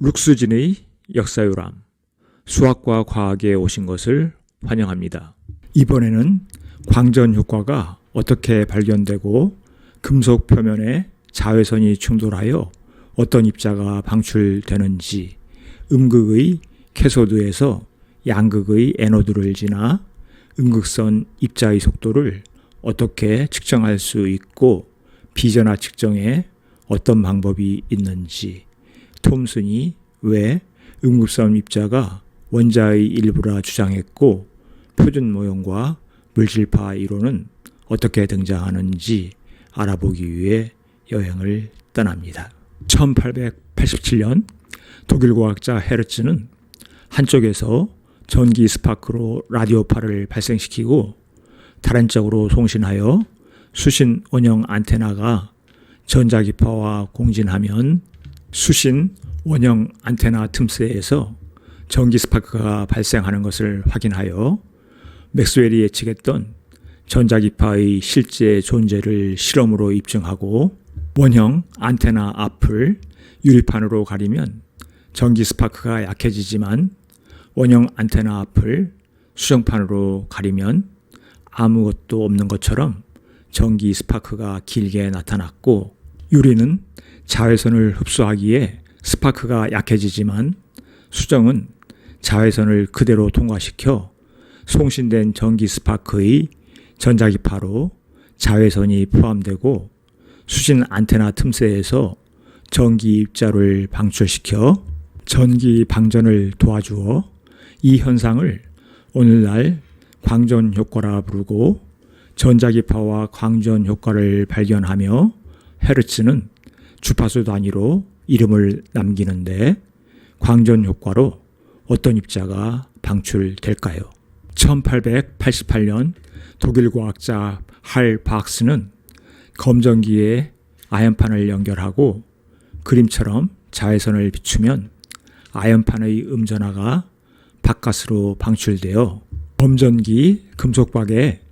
룩스진의 역사유람 수학과 과학에 오신 것을 환영합니다. 이번에는 광전 효과가 어떻게 발견되고 금속 표면에 자외선이 충돌하여 어떤 입자가 방출되는지 음극의 캐소드에서 양극의 에노드를 지나 음극선 입자의 속도를 어떻게 측정할 수 있고 비전화 측정에 어떤 방법이 있는지 톰슨이 왜 음극선 입자가 원자의 일부라 주장했고 표준 모형과 물질파 이론은 어떻게 등장하는지 알아보기 위해 여행을 떠납니다. 1887년 독일 과학자 헤르츠는 한쪽에서 전기 스파크로 라디오파를 발생시키고 다른 쪽으로 송신하여 수신 원형 안테나가 전자기파와 공진하면 수신 원형 안테나 틈새에서 전기 스파크가 발생하는 것을 확인하여 맥스웰이 예측했던 전자기파의 실제 존재를 실험으로 입증하고 원형 안테나 앞을 유리판으로 가리면 전기 스파크가 약해지지만 원형 안테나 앞을 수정판으로 가리면 아무것도 없는 것처럼 전기 스파크가 길게 나타났고 유리는 자외선을 흡수하기에 스파크가 약해지지만 수정은 자외선을 그대로 통과시켜 송신된 전기 스파크의 전자기파로 자외선이 포함되고 수신 안테나 틈새에서 전기 입자를 방출시켜 전기 방전을 도와주어 이 현상을 오늘날 광전 효과라 부르고 전자기파와 광전 효과를 발견하며 헤르츠는 주파수 단위로 이름을 남기는데 광전 효과로 어떤 입자가 방출될까요? 1888년 독일 과학자 할 박스는 검전기에 아연판을 연결하고 그림처럼 자외선을 비추면 아연판의 음전화가 바깥으로 방출되어 검전기 금속박에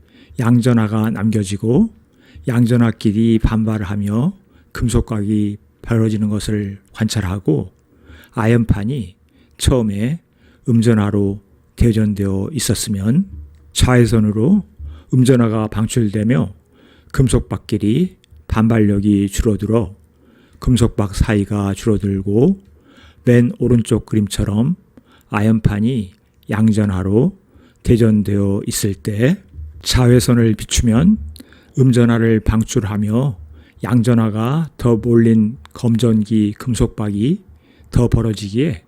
양전화가 남겨지고 양전화끼리 반발하며 금속곽이 벌어지는 것을 관찰하고 아연판이 처음에 음전화로 대전되어 있었으면 자외선으로 음전화가 방출되며 금속박끼리 반발력이 줄어들어 금속박 사이가 줄어들고 맨 오른쪽 그림처럼 아연판이 양전화로 대전되어 있을 때 자외선을 비추면 음전화를 방출하며 양전화가 더 몰린 검전기 금속박이 더 벌어지기에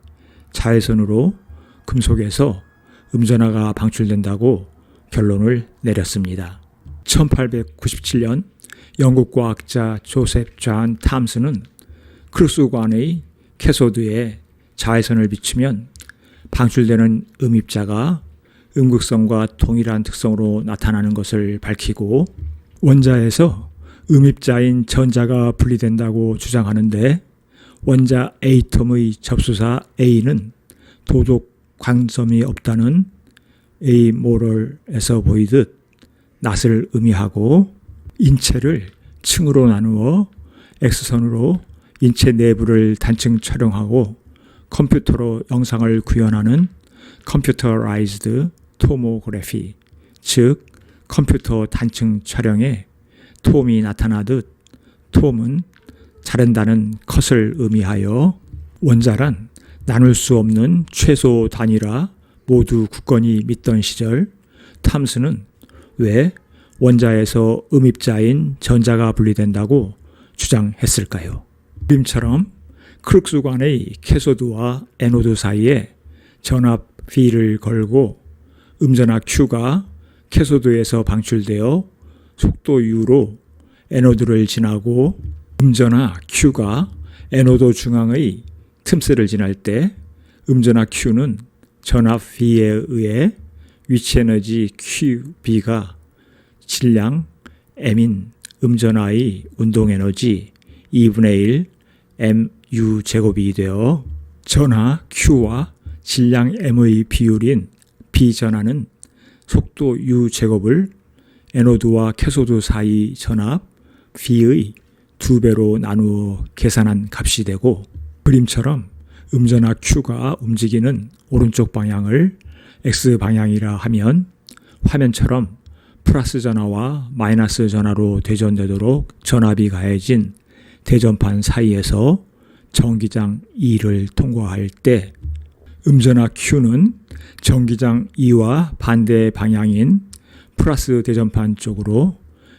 자외선으로 금속에서 음전화가 방출된다고 결론을 내렸습니다. 1897년 영국 과학자 조셉 존 탐스는 크루스관의 캐소드에 자외선을 비추면 방출되는 음입자가 음극성과 동일한 특성으로 나타나는 것을 밝히고 원자에서 음입자인 전자가 분리된다고 주장하는데 원자 A톰의 접수사 A는 도독 관점이 없다는 A 모럴에서 보이듯 낫을 의미하고 인체를 층으로 나누어 X선으로 인체 내부를 단층 촬영하고 컴퓨터로 영상을 구현하는 컴퓨터라이즈드 토모그래피, 즉 컴퓨터 단층 촬영에 톰이 나타나듯 톰은 자른다는 컷을 의미하여 원자란 나눌 수 없는 최소 단위라 모두 굳건히 믿던 시절 탐스는 왜 원자에서 음입자인 전자가 분리된다고 주장했을까요? 그림처럼 크룩스 관의 캐소드와 에노드 사이에 전압 V를 걸고 음전압 Q가 캐소드에서 방출되어 속도 U로 에노드를 지나고 음전압 Q가 에노드 중앙의 틈새를 지날 때 음전압 Q는 전압 V에 의해 위치 에너지 QB가 질량 M인 음전화의 운동 에너지 2분의 1 MU 제곱이 되어 전하 Q와 질량 M의 비율인 비전하는 속도 U 제곱을 에노드와 캐소드 사이 전압 V의 두 배로 나누어 계산한 값이 되고 그림처럼 음전화 Q가 움직이는 오른쪽 방향을 X 방향이라 하면 화면처럼 플러스 전화와 마이너스 전화로 대전되도록 전압이 가해진 대전판 사이에서 전기장 2를 통과할 때 음전화 Q는 전기장 2와 반대 방향인 플러스 대전판 쪽으로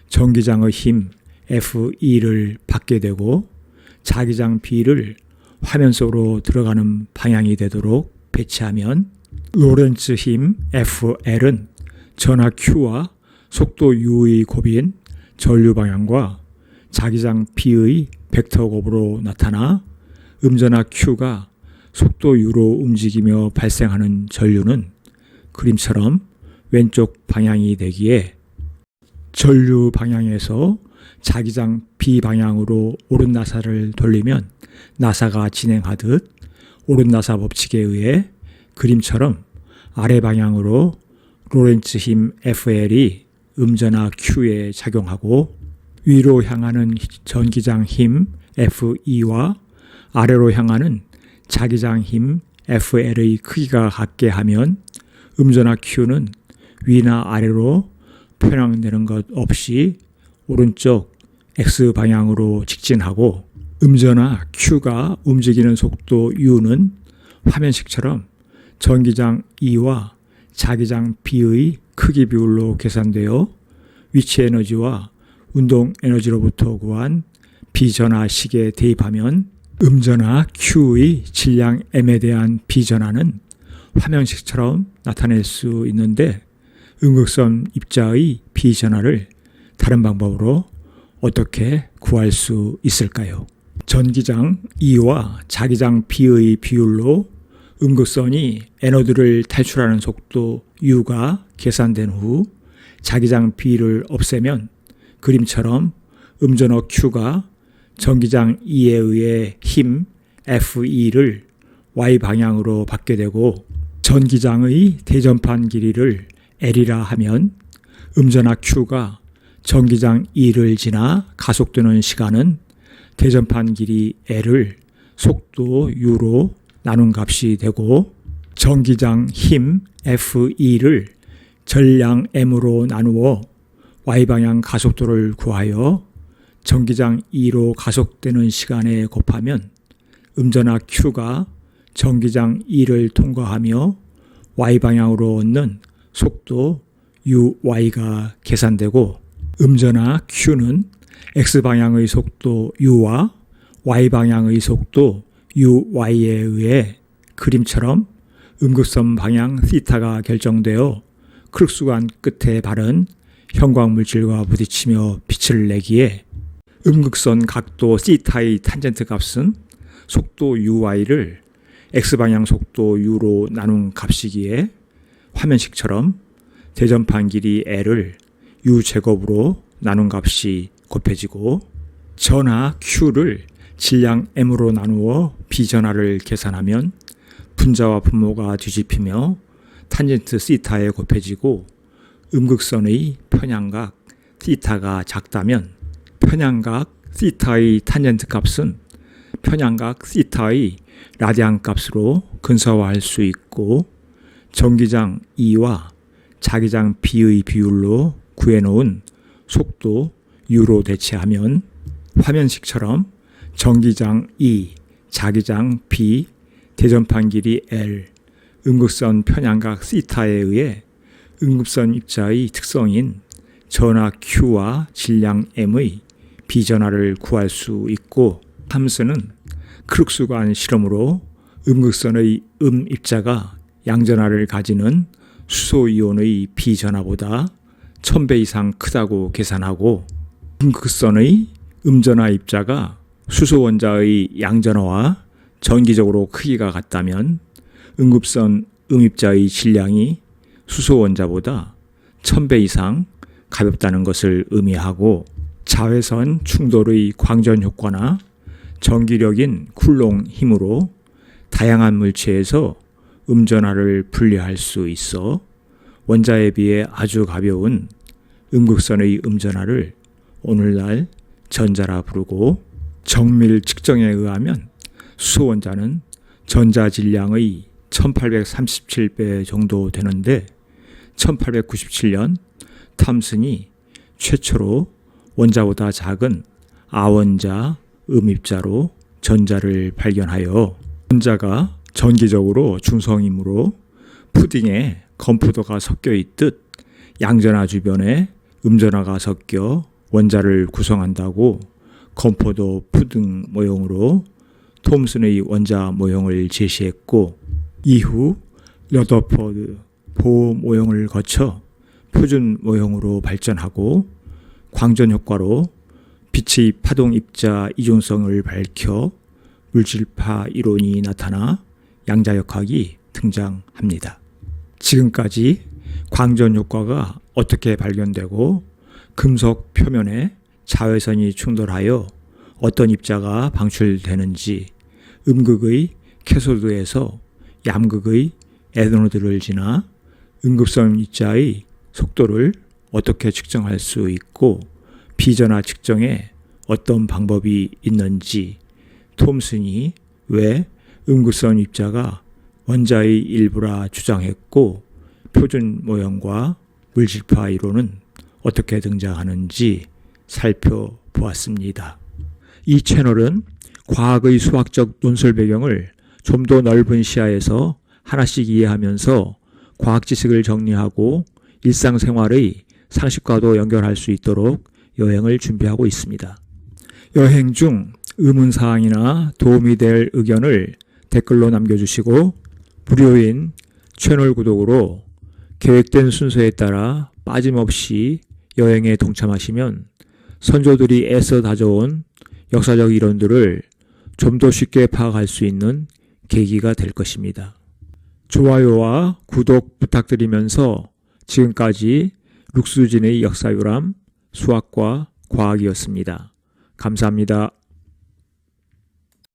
전기장의 힘 F2를 받게 되고 자기장 B를 화면 속으로 들어가는 방향이 되도록 배치하면 로렌츠 힘 FL은 전하 Q와 속도 U의 곱인 전류 방향과 자기장 B의 벡터 곱으로 나타나 음전하 Q가 속도 U로 움직이며 발생하는 전류는 그림처럼 왼쪽 방향이 되기에 전류 방향에서 자기장 B 방향으로 오른 나사를 돌리면 나사가 진행하듯 오른 나사 법칙에 의해 그림처럼 아래 방향으로 로렌츠 힘 FL이 음전하 Q에 작용하고 위로 향하는 전기장 힘 F2와 아래로 향하는 자기장 힘 FL의 크기가 같게 하면 음전하 Q는 위나 아래로 편향되는 것 없이 오른쪽 X 방향으로 직진하고 음전하 Q가 움직이는 속도 U는 화면식처럼 전기장 E와 자기장 B의 크기 비율로 계산되어 위치 에너지와 운동 에너지로부터 구한 비전화식에 대입하면 음전화 Q의 질량 M에 대한 비전화는 화면식처럼 나타낼 수 있는데 음극선 입자의 비전화를 다른 방법으로 어떻게 구할 수 있을까요? 전기장 E와 자기장 B의 비율로 음극선이 에너드를 탈출하는 속도 U가 계산된 후 자기장 B를 없애면 그림처럼 음전어 Q가 전기장 E에 의해 힘 F2를 Y 방향으로 받게 되고 전기장의 대전판 길이를 L이라 하면 음전하 Q가 전기장 E를 지나 가속되는 시간은 대전판 길이 L을 속도 U로 나눈 값이 되고 전기장 힘 F2를 전량 M으로 나누어 Y방향 가속도를 구하여 전기장 2로 가속되는 시간에 곱하면 음전하 Q가 전기장 2를 통과하며 Y방향으로 얻는 속도 UY가 계산되고 음전하 Q는 X방향의 속도 U와 Y방향의 속도 UY에 의해 그림처럼 음극선 방향 θ가 결정되어 크룩스관 끝에 바른 형광물질과 부딪히며 빛을 내기에 음극선 각도 θ의 탄젠트 값은 속도 UY를 X방향 속도 U로 나눈 값이기에 화면식처럼 대전판 길이 L을 U제곱으로 나눈 값이 곱해지고 전하 Q를 질량 M으로 나누어 B전하를 계산하면 분자와 분모가 뒤집히며 탄젠트 시타에 곱해지고 음극선의 편향각 시타가 작다면 편향각 시타의 탄젠트 값은 편향각 시타의 라디안 값으로 근사화할 수 있고 전기장 E와 자기장 B의 비율로 구해놓은 속도 U로 대체하면 화면식처럼 전기장 E, 자기장 B, 대전판 길이 L, 음극선 편향각 θ에 의해 음극선 입자의 특성인 전하 Q와 질량 M의 비전화를 구할 수 있고 함수는 크룩스관 실험으로 음극선의 음 입자가 양전하를 가지는 수소 이온의 비전화보다 1000배 이상 크다고 계산하고 음극선의 음전화 입자가 수소 원자의 양전화와 전기적으로 크기가 같다면 응급선 음입자의 질량이 수소 원자보다 1000배 이상 가볍다는 것을 의미하고 자외선 충돌의 광전 효과나 전기력인 쿨롱 힘으로 다양한 물체에서 음전화를 분리할 수 있어 원자에 비해 아주 가벼운 음극선의 음전화를 오늘날 전자라 부르고 정밀 측정에 의하면 수소 원자는 전자 질량의 1837배 정도 되는데 1897년 탐슨이 최초로 원자보다 작은 아원자 음입자로 전자를 발견하여 전자가 전기적으로 중성이므로 푸딩에 건포도가 섞여 있듯 양전화 주변에 음전화가 섞여 원자를 구성한다고 건포도 푸딩 모형으로 톰슨의 원자 모형을 제시했고 이후 러더퍼드 보호 모형을 거쳐 표준 모형으로 발전하고 광전 효과로 빛의 파동 입자 이중성을 밝혀 물질파 이론이 나타나 양자역학이 등장합니다. 지금까지 광전 효과가 어떻게 발견되고 금속 표면에 자외선이 충돌하여 어떤 입자가 방출되는지 음극의 캐소드에서 얌극의 에노드를 지나 응급성 입자의 속도를 어떻게 측정할 수 있고 비전화 측정에 어떤 방법이 있는지 톰슨이 왜 음극성 입자가 원자의 일부라 주장했고 표준 모형과 물질파 이론은 어떻게 등장하는지 살펴보았습니다. 이 채널은 과학의 수학적 논술 배경을 좀 더 넓은 시야에서 하나씩 이해하면서 과학 지식을 정리하고 일상생활의 상식과도 연결할 수 있도록 여행을 준비하고 있습니다. 여행 중 의문사항이나 도움이 될 의견을 댓글로 남겨주시고 무료인 채널 구독으로 계획된 순서에 따라 빠짐없이 여행에 동참하시면 선조들이 애써 다져온 역사적 이론들을 좀 더 쉽게 파악할 수 있는 계기가 될 것입니다. 좋아요와 구독 부탁드리면서 지금까지 룩수진의 역사유람 수학과 과학이었습니다. 감사합니다.